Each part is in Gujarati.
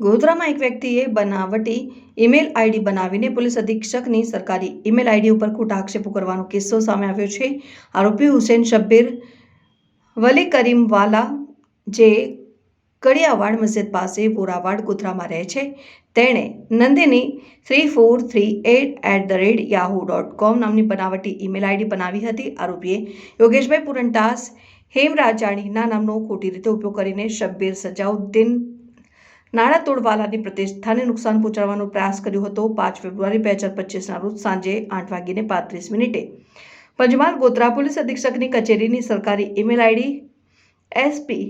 વડોદરામાં એક વ્યક્તિએ બનાવટી ઈમેલ આઈડી બનાવીને પોલીસ અધિક્ષકની સરકારી ઈમેલ આઈડી ઉપર ખોટા આક્ષેપો કરવાનો કિસ્સો સામે આવ્યો છે. આરોપી હુસેન શબ્બીર વલી કરીમવાલા જે કડિયાવાડ મસ્જિદ પાસે વોરાવાડ ગોધરામાં રહે છે. તેણે Nandini three four three eight at the rate Yahoo dot com નામની બનાવટી ઈમેલ આઈડી બનાવી હતી. આરોપીએ યોગેશભાઈ પુરંટાસ, હેમરાજાણીના નામનો ખોટી રીતે ઉપયોગ કરીને શબ્બીર સજાઉદ્દીન નાણાં તોડવાલાની પ્રતિષ્ઠાને નુકસાન પહોંચાડવાનો પ્રયાસ કર્યો હતો. પાંચ ફેબ્રુઆરી બે હજાર પચીસના રોજ સાંજે આઠ વાગીને પાંત્રીસ મિનિટે. પંચમહાલ ગોધરા પોલીસ અધિક્ષકની કચેરીની સરકારી email ID SP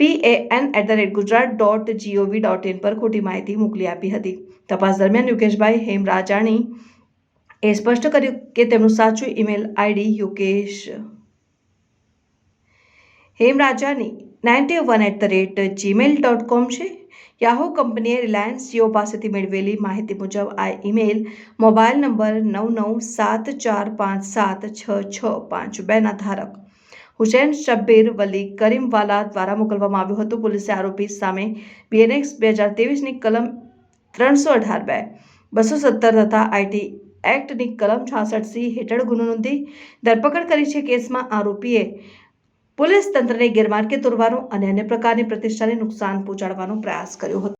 PAN at the rate Gujarat dot GOV dot in પર ખોટી માહિતી મોકલી આપી હતી. તપાસ દરમિયાન યોગેશભાઈ હેમરાજાણી એ સ્પષ્ટ કર્યું કે તેમનું સાચું email ID Yogesh Hemrajani ninety one at the rate Gmail dot com છે. યાહુ કંપનીએ રિલાયન્સ જીઓ પાસેથી મેળવેલી માહિતી મુજબ આ ઈમેલ મોબાઈલ નંબર નવ નવ સાત ચાર પાંચ સાત છ છ પાંચ બેના ધારક. હુસેન શબ્બીર વલી કરીમવાલા દ્વારા મોકલવામાં આવ્યો હતો. પોલીસે આરોપી સામે બીએનએક્સ બે હજાર ત્રેવીસની કલમ ત્રણસો અઢાર બે, બસો સત્તર તથા આઈટી એક્ટની કલમ છાસઠ સી હેઠળ ગુનો નોંધી ધરપકડ કરી છે કેસમાં આરોપીએ પોલીસ તંત્રને ગેરમાર્ગે તોડવાનો અને અન્ય પ્રકારની પ્રતિષ્ઠાને નુકસાન પહોંચાડવાનો પ્રયાસ કર્યો હતો.